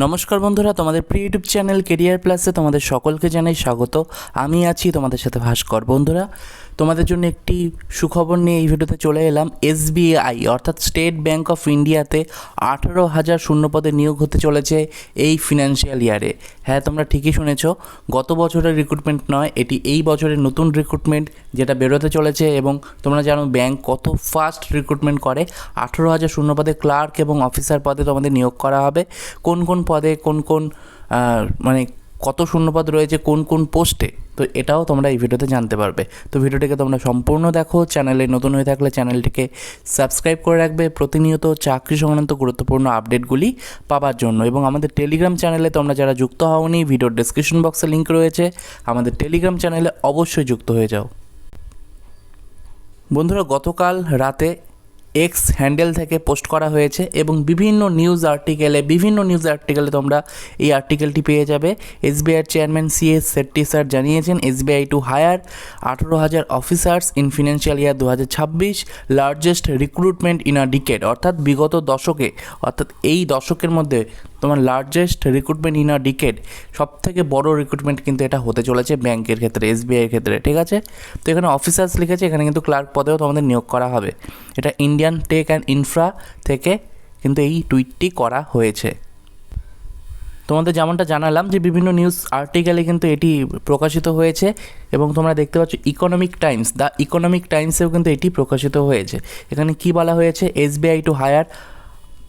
নমস্কার বন্ধুরা, তোমাদের প্রি ইউটিউব চ্যানেল কেরিয়ার প্লাসে তোমাদের সকলকে জানাই স্বাগত। আমি আছি তোমাদের সাথে ভাস্কর। বন্ধুরা, তোমাদের জন্য একটি সুখবর নিয়ে এই ভিডিওতে চলে এলাম। এসবিআই অর্থাৎ স্টেট ব্যাঙ্ক অফ ইন্ডিয়াতে আঠারো হাজার শূন্যপদে নিয়োগ হতে চলেছে এই ফিনান্সিয়াল ইয়ারে হ্যাঁ তোমরা ঠিকই শুনেছ, গত বছরের রিক্রুটমেন্ট নয়, এটি এই বছরের নতুন রিক্রুটমেন্ট যেটা বেরোতে চলেছে এবং তোমরা জানো ব্যাংক কত ফাস্ট রিক্রুটমেন্ট করে। আঠেরো হাজার শূন্য পদে ক্লার্ক এবং অফিসার পদে তোমাদের নিয়োগ করা হবে। কোন কোন পদে কোন কোন মানে কত শূন্যপদ রয়েছে কোন কোন পোস্টে, তো এটাও তোমরা এই ভিডিওতে জানতে পারবে। তো ভিডিওটিকে তোমরা সম্পূর্ণ দেখো, চ্যানেলে নতুন হয়ে থাকলে চ্যানেলটিকে সাবস্ক্রাইব করে রাখবে। প্রতিনিয়ত চাকরি সংক্রান্ত গুরুত্বপূর্ণ আপডেটগুলি পাওয়ার জন্য। এবং আমাদের টেলিগ্রাম চ্যানেলে তোমরা যারা যুক্ত হওনি ভিডিওর ডেসক্রিপশন বক্সে লিঙ্ক রয়েছে। আমাদের টেলিগ্রাম চ্যানেলে অবশ্যই যুক্ত হয়ে যাও। বন্ধুরা, গতকাল রাতে এক্স হ্যান্ডেল থেকে পোস্ট করা হয়েছে এবং বিভিন্ন নিউজ আর্টিকেলে বিভিন্ন নিউজ আর্টিকেলে তোমরা এই আর্টিকেলটি পেয়ে যাবে। এসবিআইয়ের chairman C S Setty sir জানিয়েছেন এসবিআই টু হায়ার আঠেরো হাজার অফিসার্স ইন ফিনান্সিয়াল ইয়ার দু হাজার ছাব্বিশ largest recruitment in a decade অর্থাৎ বিগত দশকে, অর্থাৎ এই দশকের মধ্যে তোমার largest recruitment in a decade সব থেকে বড় রিক্রুটমেন্ট কিন্তু এটা হতে চলেছে ব্যাংকের ক্ষেত্রে এসবিআইয়ের ক্ষেত্রে, ঠিক আছে? তো এখানে অফিসার্স লিখেছে, এখানে কিন্তু ক্লার্ক পদেও তোমাদের নিয়োগ করা হবে। এটা ইন্ডিয়ান টেক অ্যান্ড ইনফ্রা থেকে কিন্তু এই টুইটটি করা হয়েছে। তোমাদের যেমনটা জানালাম যে বিভিন্ন নিউজ আর্টিকেলে কিন্তু এটি প্রকাশিত হয়েছে এবং তোমরা দেখতে পাচ্ছ ইকোনমিক টাইমস দ্য ইকোনমিক টাইমসেও কিন্তু এটি প্রকাশিত হয়েছে। এখানে কি বলা হয়েছে? এসবিআই টু হায়ার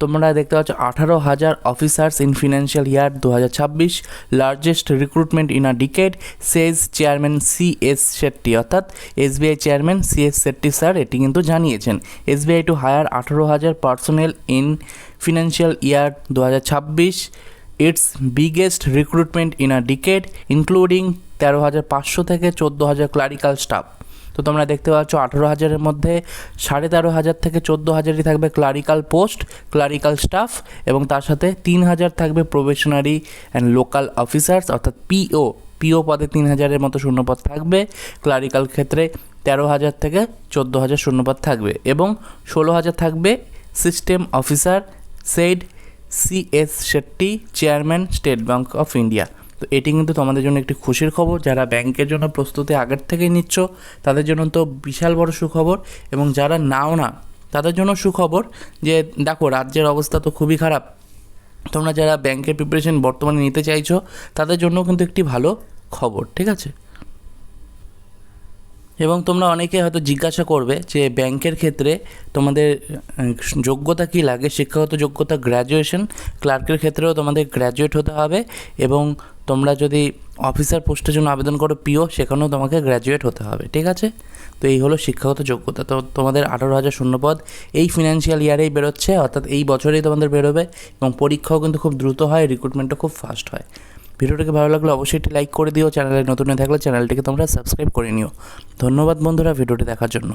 তোমরা দেখতে পাচ্ছ আঠারো হাজার অফিসার্স ইন ফিনান্সিয়াল ইয়ার দু হাজার ছাব্বিশ largest recruitment in a decade says chairman C S Shetty অর্থাৎ SBI chairman C S Shetty sir এটি কিন্তু জানিয়েছেন। এসবিআই টু হায়ার আঠারো হাজার পার্সোনেল ইন ফিনান্সিয়াল ইয়ার দু হাজার ছাব্বিশ it's biggest recruitment in a decade including তেরো হাজার পাঁচশো থেকে চোদ্দ হাজার ক্লারিক্যাল স্টাফ তো তোমরা দেখতে পাচ্ছ আঠেরো হাজারের মধ্যে সাড়ে তেরো হাজার থেকে চোদ্দ হাজারই থাকবে ক্লারিক্যাল পোস্ট ক্লারিক্যাল স্টাফ এবং তার সাথে তিন হাজার থাকবে প্রবেশনারি অ্যান্ড লোকাল অফিসার্স অর্থাৎ পিও পিও পদে তিন হাজারের মতো শূন্যপদ থাকবে। ক্লারিক্যাল ক্ষেত্রে তেরো হাজার থেকে চোদ্দ হাজার শূন্যপদ থাকবে এবং ষোলো হাজার থাকবে system officer said C S Shetty chairman State Bank of India তো এটি কিন্তু তোমাদের জন্য একটি খুশির খবর। যারা ব্যাংকের জন্য প্রস্তুতি আগের থেকেই নিচ্ছ, তাদের জন্য তো বিশাল বড় সুখবর এবং যারা নাও না, তাদের জন্য সুখবর যে দেখো, রাজ্যের অবস্থা তো খুবই খারাপ। তোমরা যারা ব্যাংকের প্রিপারেশন বর্তমানে নিতে চাইছো, তাদের জন্য কিন্তু একটি ভালো খবর, ঠিক আছে? এবং তোমরা অনেকে হয়তো জিজ্ঞাসা করবে যে ব্যাংকের ক্ষেত্রে তোমাদের যোগ্যতা কী লাগে? শিক্ষাগত যোগ্যতা গ্র্যাজুয়েশন ক্লার্কের ক্ষেত্রেও তোমাদের গ্র্যাজুয়েট হতে হবে এবং তোমরা যদি অফিসার পোস্টের জন্য আবেদন করো পিও সেখানেও তোমাকে গ্র্যাজুয়েট হতে হবে, ঠিক আছে? তো এই হলো শিক্ষাগত যোগ্যতা। তো তোমাদের আঠারো হাজার শূন্যপদ এই ফিনান্সিয়াল ইয়ারেই বেরোচ্ছে, অর্থাৎ এই বছরেই তোমাদের বেরোবে এবং পরীক্ষাও কিন্তু খুব দ্রুত হয় রিক্রুটমেন্টও খুব ফাস্ট হয়। ভিডিওটাকে ভালো লাগলে অবশ্যই একটি লাইক করে দিও, চ্যানেলে নতুন হয়ে থাকলে চ্যানেলটিকে তোমরা সাবস্ক্রাইব করে নিও। ধন্যবাদ বন্ধুরা ভিডিওটি দেখার জন্য।